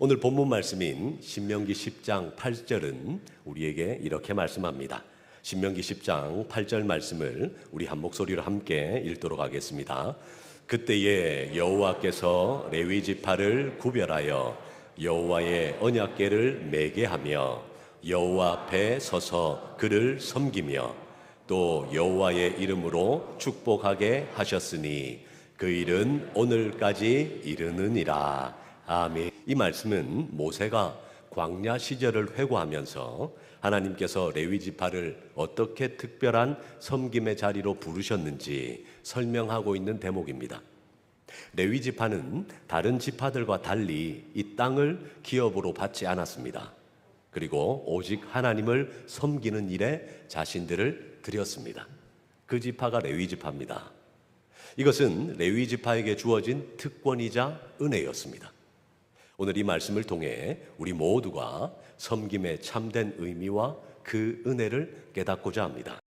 오늘 본문 말씀인 신명기 10장 8절은 우리에게 이렇게 말씀합니다. 신명기 10장 8절 말씀을 우리 한 목소리로 함께 읽도록 하겠습니다. 그때에 여호와께서 레위 지파를 구별하여 여호와의 언약궤를 매게 하며 여호와 앞에 서서 그를 섬기며 또 여호와의 이름으로 축복하게 하셨으니 그 일은 오늘까지 이르느니라. 아멘. 이 말씀은 모세가 광야 시절을 회고하면서 하나님께서 레위 지파를 어떻게 특별한 섬김의 자리로 부르셨는지 설명하고 있는 대목입니다. 레위 지파는 다른 지파들과 달리 이 땅을 기업으로 받지 않았습니다. 그리고 오직 하나님을 섬기는 일에 자신들을 드렸습니다. 그 지파가 레위 지파입니다. 이것은 레위 지파에게 주어진 특권이자 은혜였습니다. 오늘 이 말씀을 통해 우리 모두가 섬김의 참된 의미와 그 은혜를 깨닫고자 합니다.